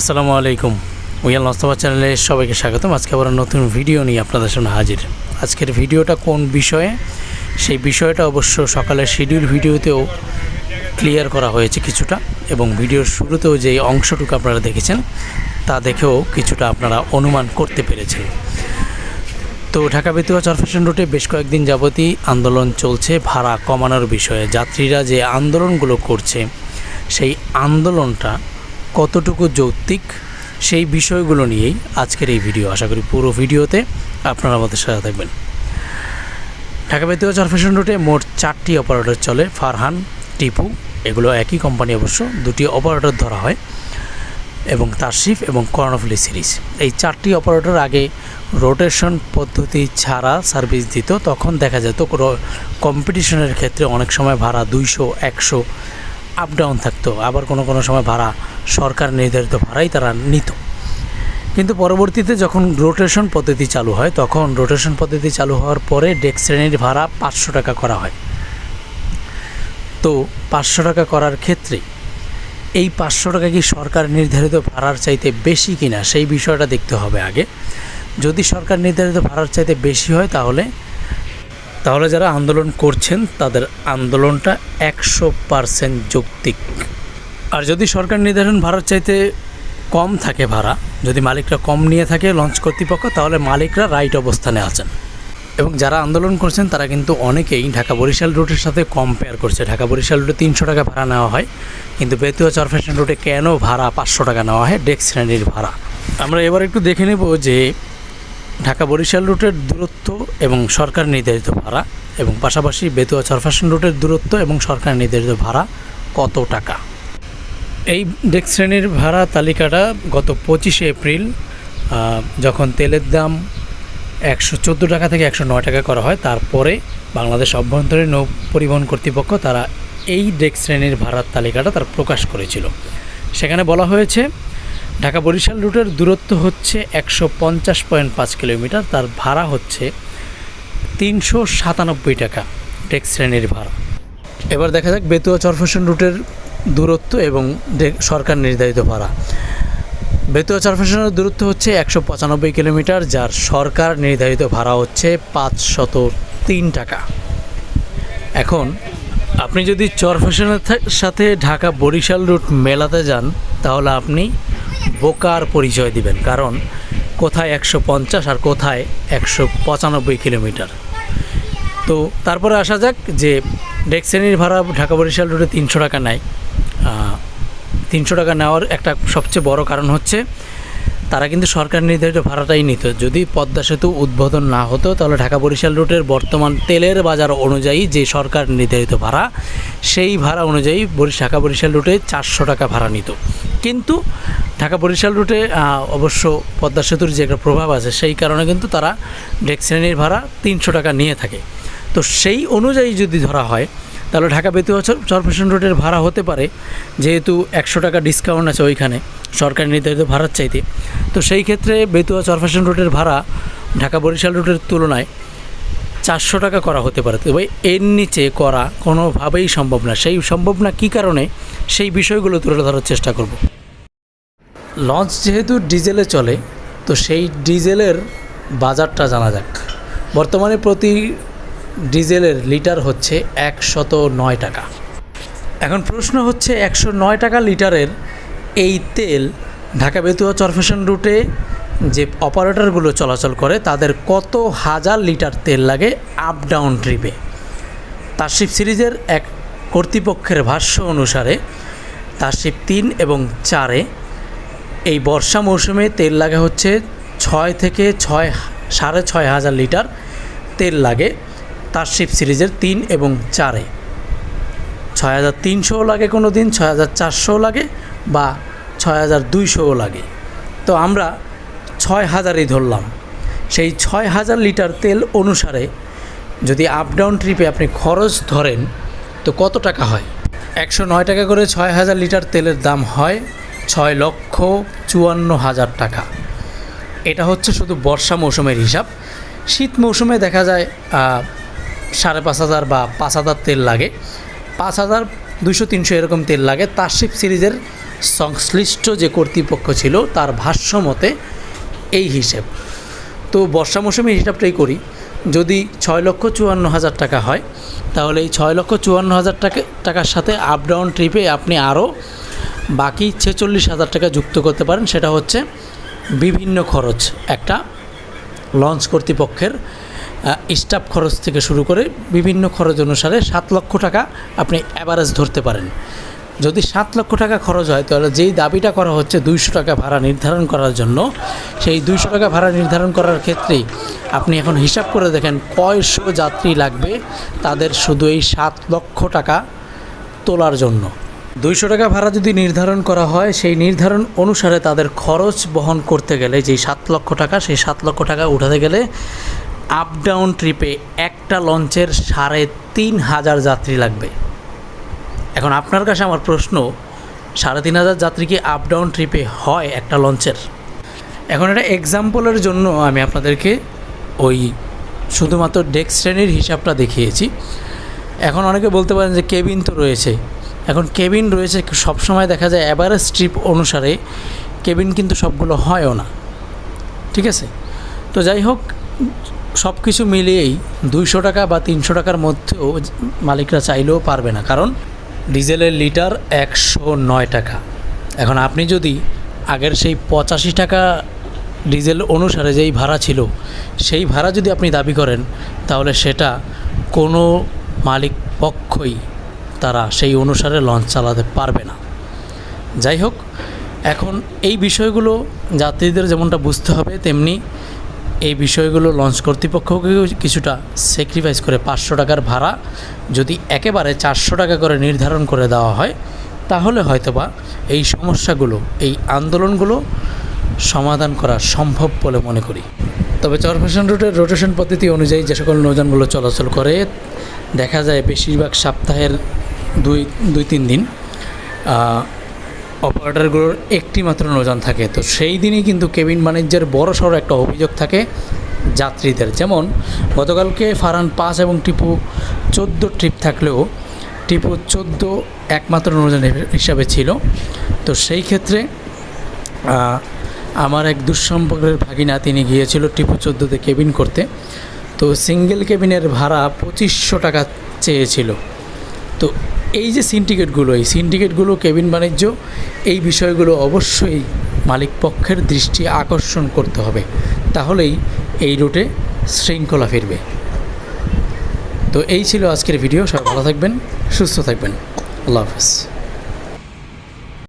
আসসালামু আলাইকুম। উইয়াল নস্তফা চ্যানেলে সবাইকে স্বাগতম। আজকে আবার নতুন ভিডিও নিয়ে আপনাদের সামনে হাজির। আজকের ভিডিওটা কোন বিষয়ে? সেই বিষয়টা অবশ্য সকালের শিডিউল ভিডিওতেও ক্লিয়ার করা হয়েছে কিছুটা এবং ভিডিওর শুরুতেও যে অংশটুকু আপনারা দেখেছেন, তা দেখেও কিছুটা আপনারা অনুমান করতে পেরেছেন। তো ঢাকা বেতুয়া চরফেশন রুটে বেশ কয়েকদিন যাবতই আন্দোলন চলছে, ভাড়া কমানোর বিষয়ে। যাত্রীরা যে আন্দোলনগুলো করছে, সেই আন্দোলনটা কতটুকু যৌক্তিক সেই বিষয়গুলো নিয়েই আজকের এই ভিডিও। আশা করি পুরো ভিডিওতে আপনারা আমাদের সাথে থাকবেন। ঢাকা বেতুয়া চরফেশন রুটে মোট চারটি অপারেটর চলে, ফারহান, টিপু। এগুলো একই কোম্পানি অবশ্য, দুটি অপারেটর ধরা হয়, এবং তারশিফ এবং কর্ণফুলি সিরিজ। এই চারটি অপারেটর আগে রোটেশন পদ্ধতি ছাড়া সার্ভিস দিত, তখন দেখা যেত কম্পিটিশনের ক্ষেত্রে অনেক সময় ভাড়া দুইশো, একশো আপ ডাউন থাকতো, আবার কোনো কোনো সময় ভাড়া, সরকার নির্ধারিত ভাড়াই তারা নিত। কিন্তু পরবর্তীতে যখন রোটেশন পদ্ধতি চালু হয়, তখন রোটেশন পদ্ধতি চালু হওয়ার পরে ডেক শ্রেণির ভাড়া পাঁচশো টাকা করা হয়। তো পাঁচশো টাকা করার ক্ষেত্রে এই পাঁচশো টাকা কি সরকার নির্ধারিত ভাড়ার চাইতে বেশি কিনা, সেই বিষয়টা দেখতে হবে আগে। যদি সরকার নির্ধারিত ভাড়ার চাইতে বেশি হয়, তাহলে তাহলে যারা আন্দোলন করছেন, তাদের আন্দোলনটা একশো পারসেন্ট যৌক্তিক। আর যদি সরকার নির্ধারণ ভাড়ার চাইতে কম থাকে ভাড়া, যদি মালিকরা কম নিয়ে থাকে লঞ্চ কর্তৃপক্ষ, তাহলে মালিকরা রাইট অবস্থানে আছেন। এবং যারা আন্দোলন করছেন, তারা কিন্তু অনেকেই ঢাকা বরিশাল রুটের সাথে কম্পেয়ার করছে। ঢাকা বরিশাল রুটে তিনশো টাকা ভাড়া নেওয়া হয়, কিন্তু বেতুয়া চরফেশন রুটে কেন ভাড়া পাঁচশো টাকা নেওয়া হয়? ডেক শ্রেণির ভাড়া। আমরা এবার একটু দেখে নেব যে ঢাকা বরিশাল রুটের দূরত্ব এবং সরকার নির্ধারিত ভাড়া এবং পাশাপাশি বেতুয়া চরফেশন রুটের দূরত্ব এবং সরকার নির্ধারিত ভাড়া কত টাকা? এই ডেক শ্রেণির ভাড়া তালিকাটা গত পঁচিশে এপ্রিল যখন তেলের দাম একশো চোদ্দ টাকা থেকে একশো নয় টাকা করা হয়, তারপরে বাংলাদেশ অভ্যন্তরীণ নৌ পরিবহন কর্তৃপক্ষ তারা এই ডেক শ্রেণির ভাড়ার তালিকাটা তারা প্রকাশ করেছিল। সেখানে বলা হয়েছে ঢাকা বরিশাল রুটের দূরত্ব হচ্ছে একশো পঞ্চাশ পয়েন্ট পাঁচ কিলোমিটার, তার ভাড়া হচ্ছে তিনশো সাতানব্বই টাকা ডেক শ্রেণির ভাড়া। এবার দেখা যাক বেতুয়া চরফেশন রুটের দূরত্ব এবং সরকার নির্ধারিত ভাড়া। বেতুয়া চরফেশনের দূরত্ব হচ্ছে একশো পঁচানব্বই কিলোমিটার, যার সরকার নির্ধারিত ভাড়া হচ্ছে পাঁচশত তিন টাকা। এখন, আপনি যদি চরফেশনের সাথে ঢাকা বরিশাল রুট মেলাতে যান, তাহলে আপনি বোকার পরিচয় দিবেন, কারণ কোথায় একশো পঞ্চাশ আর কোথায় একশো পঁচানব্বই কিলোমিটার। তো তারপরে আসা যাক যে ডেক শ্রেণির ভাড়া ঢাকা বরিশাল রুটে তিনশো টাকা নেয়। তিনশো টাকা নেওয়ার একটা সবচেয়ে বড় কারণ হচ্ছে, তারা কিন্তু সরকার নির্ধারিত ভাড়াটাই নিত। যদি পদ্মা সেতু উদ্বোধন না হতো, তাহলে ঢাকা বরিশাল রুটের বর্তমান তেলের বাজার অনুযায়ী যে সরকার নির্ধারিত ভাড়া, সেই ভাড়া অনুযায়ী ঢাকা বরিশাল রুটে চারশো টাকা ভাড়া নিত। কিন্তু ঢাকা বরিশাল রুটে অবশ্য পদ্মা সেতুর যে একটা প্রভাব আছে, সেই কারণে কিন্তু তারা ডেক শ্রেণির ভাড়া তিনশো টাকা নিয়ে থাকে। তো সেই অনুযায়ী যদি ধরা হয়, তাহলে ঢাকা বেতুয়া চরফেশন রোডের ভাড়া হতে পারে, যেহেতু একশো টাকা ডিসকাউন্ট আছে ওইখানে, সরকার নির্ধারিত ভাড়ার চাইতে। তো সেই ক্ষেত্রে বেতুয়া চরফেশন রোডের ভাড়া ঢাকা বরিশাল রুটের তুলনায় চারশো টাকা করা হতে পারে। তবে এর নিচে করা কোনোভাবেই সম্ভব না। সেই সম্ভব না কী কারণে, সেই বিষয়গুলো তুলে ধরার চেষ্টা করব। লঞ্চ যেহেতু ডিজেলে চলে, তো সেই ডিজেলের বাজারটা জানা যাক। বর্তমানে প্রতি ডিজেলের লিটার হচ্ছে একশত নয় টাকা। এখন প্রশ্ন হচ্ছে একশো নয় টাকা লিটারের এই তেল ঢাকা বেতুয়া চরফেশন রুটে যে অপারেটরগুলো চলাচল করে, তাদের কত হাজার লিটার তেল লাগে আপ ডাউন ট্রিপে? তারশিপ সিরিজের এক কর্তৃপক্ষের ভাষ্য অনুসারে, তারশিপ তিন এবং চারে এই বর্ষা মৌসুমে তেল লাগে হচ্ছে ছয় থেকে ছয়, সাড়ে ছয় হাজার লিটার তেল লাগে। তারশিপ সিরিজের তিন এবং চারে। ছয় হাজার তিনশোও লাগে কোনো দিন, ছয় হাজার চারশোও লাগে বা ছয় হাজার দুইশোও লাগে। তো আমরা ছয় হাজারই ধরলাম। সেই ছয় হাজার লিটার তেল অনুসারে যদি আপ ডাউন ট্রিপে আপনি খরচ ধরেন, তো কত টাকা হয়? একশো নয় টাকা করে ছয় হাজার লিটার তেলের দাম হয়। ছয় লক্ষ চুয়ান্ন হাজার টাকা। এটা হচ্ছে শুধু বর্ষা মৌসুমের হিসাব। শীত মৌসুমে দেখা যায় সাড়ে পাঁচ হাজার বা পাঁচ হাজার তেল লাগে। পাঁচ হাজার দুশো তিনশো এরকম তেল লাগে। তারশিপ সিরিজের সংশ্লিষ্ট যে কর্তৃপক্ষ ছিল, তার ভাষ্য মতে এই হিসেব। তো বর্ষা মৌসুমে হিসাবটাই করি। যদি ছয় লক্ষ চুয়ান্ন হাজার টাকা হয়, তাহলে এই ছয় লক্ষ চুয়ান্ন হাজার টাকা, টাকার সাথে আপ ডাউন ট্রিপে আপনি আরও বাকি ছেচল্লিশ হাজার টাকা যুক্ত করতে পারেন, সেটা হচ্ছে বিভিন্ন খরচ। একটা লঞ্চ কর্তৃপক্ষের স্টাফ খরচ থেকে শুরু করে বিভিন্ন খরচ অনুসারে সাত লক্ষ টাকা আপনি অ্যাভারেজ ধরতে পারেন। যদি সাত লক্ষ টাকা খরচ হয়, তাহলে যেই দাবিটা করা হচ্ছে দুইশো টাকা ভাড়া নির্ধারণ করার জন্য, সেই দুইশো টাকা ভাড়া নির্ধারণ করার ক্ষেত্রেই আপনি এখন হিসাব করে দেখেন কয়শো যাত্রী লাগবে তাদের শুধু এই সাত লক্ষ টাকা তোলার জন্য। দুইশো টাকা ভাড়া যদি নির্ধারণ করা হয়, সেই নির্ধারণ অনুসারে তাদের খরচ বহন করতে গেলে, যেই সাত লক্ষ টাকা, সেই সাত লক্ষ টাকা উঠাতে গেলে আপ ডাউন ট্রিপে একটা লঞ্চের সাড়ে তিন হাজার যাত্রী লাগবে। এখন আপনার কাছে আমার প্রশ্ন, সাড়ে তিন হাজার যাত্রী কি আপ ডাউন ট্রিপে হয় একটা লঞ্চের? এখন এটা এক্সাম্পলের জন্য আমি আপনাদেরকে ওই শুধুমাত্র ডেস্ক শ্রেণির হিসাবটা দেখিয়েছি। এখন অনেকে বলতে পারেন যে কেবিন তো রয়েছে। এখন কেবিন রয়েছে সবসময় দেখা যায় অ্যাভারেজ ট্রিপ অনুসারে। কেবিন কিন্তু সবগুলো হয়ও না। ঠিক আছে? তো যাই হোক সব কিছু মিলিয়েই দুইশো টাকা বা তিনশো টাকার মধ্যেও মালিকরা চাইলেও পারবে না। কারণ ডিজেলের লিটার একশো নয় টাকা। এখন আপনি যদি আগের সেই পঁচাশি টাকা ডিজেল অনুসারে যেই ভাড়া ছিল, সেই ভাড়া যদি আপনি দাবি করেন, তাহলে সেটা কোনো মালিক পক্ষই তারা সেই অনুসারে লঞ্চ চালাতে পারবে না। যাই হোক, এখন এই বিষয়গুলো যাত্রীদের যেমনটা বুঝতে হবে, তেমনি এই বিষয়গুলো লঞ্চ কর্তৃপক্ষকেও কিছুটা স্যাক্রিফাইস করে পাঁচশো টাকার ভাড়া যদি একেবারে চারশো টাকা করে নির্ধারণ করে দেওয়া হয়, তাহলে হয়তোবা এই সমস্যাগুলো, এই আন্দোলনগুলো সমাধান করা সম্ভব বলে মনে করি। তবে চরফ্যাশন রুটের রোটেশন পদ্ধতি অনুযায়ী যে সকল নৌযানগুলো চলাচল করে, দেখা যায় বেশিরভাগ সপ্তাহের দুই দুই, তিন দিন। অপারেটরগুলোর একটি মাত্র নৌযান থাকে। তো সেই দিনই কিন্তু কেবিন বাণিজ্যের বড় সড়ো একটা অভিযোগ থাকে যাত্রীদের। যেমন, গতকালকে ফারান পাঁচ এবং টিপু চোদ্দ ট্রিপ থাকলেও টিপু চোদ্দ একমাত্র নৌযান হিসাবে ছিল। তো সেই ক্ষেত্রে আমার এক দুঃসম্পর্কের ভাগিনা তিনি গিয়েছিল টিপু চোদ্দোতে কেবিন করতে। তো সিঙ্গেল কেবিনের ভাড়া পঁচিশশো টাকা চেয়েছিল। তো এই যে সিন্ডিকেটগুলো, এই সিন্ডিকেটগুলো কেবিন বাণিজ্য, এই বিষয়গুলো অবশ্যই মালিকপক্ষের দৃষ্টি আকর্ষণ করতে হবে। তাহলেই এই রুটে শৃঙ্খলা ফিরবে। তো এই ছিল আজকের ভিডিও। সবাই ভালো থাকবেন, সুস্থ থাকবেন। আল্লাহ হাফেজ।